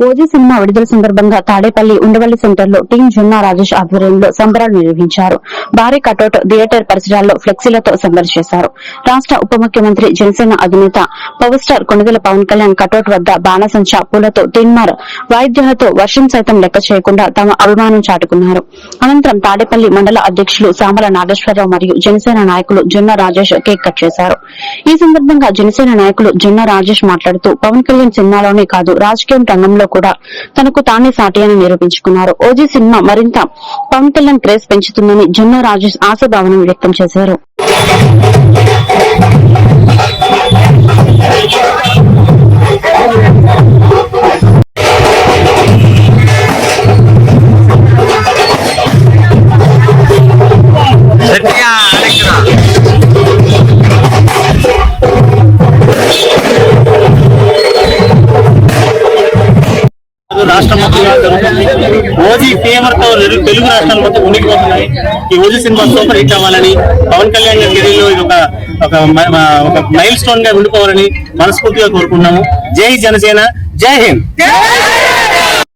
OG cinema విడుదల సందర్భంగా తాడేపల్లి ఉండవల్లి సెంటర్లో టీం జున్నా రాజేష్ ఆధ్వర్యంలో సంబరాలు నిర్వహించారు. భారీ కటౌట్ థియేటర్ పరిసరాల్లో ఫ్లెక్సీలతో సందడి చేశారు. రాష్ట ఉప ముఖ్యమంత్రి జనసేన అధినేత power star Konidela Pawan Kalyan cutout వద్ద బాణసంచా పూలతో తీన్మార్ వాయిద్యాలతో వర్షం సైతం లెక్క చేయకుండా తమ అభిమానం చాటుకున్నారు. అనంతరం తాడేపల్లి మండల అధ్యక్షులు సామల నాగేశ్వరరావు మరియు జనసేన నాయకులు జొన్న రాజేష్ కేక్ కట్ చేశారు. ఈ సందర్భంగా జనసేన నాయకులు జొన్న రాజేష్ మాట్లాడుతూ పవన్ కళ్యాణ్ సినిమాలోనే కాదు రాజకీయం రంగంలో కూడా తనకు తానే సాటి అని నిరూపించుకున్నారు. ఓజీ సినిమా మరింత పవన్ కళ్యాణ్ క్రేజ్ పెంచుతుందని జున్నా రాజేష్ ఆశాభావనం వ్యక్తం చేశారు. రాష్ట్రం మొత్తంగా జరుగుతుంది. ఓజీ ఫేమర్తో తెలుగు రాష్ట్రాలు మొత్తం ఉనికిపోతున్నాయి. ఈ ఓజీ సినిమా సూపర్ హిట్ అవ్వాలని పవన్ కళ్యాణ్ గారి కెరీర్ ఇది ఒక ఒక ఒక మైల్ స్టోన్గా ఉండిపోవాలని మనస్ఫూర్తిగా కోరుకున్నాము జై జనసేన జై హింద్.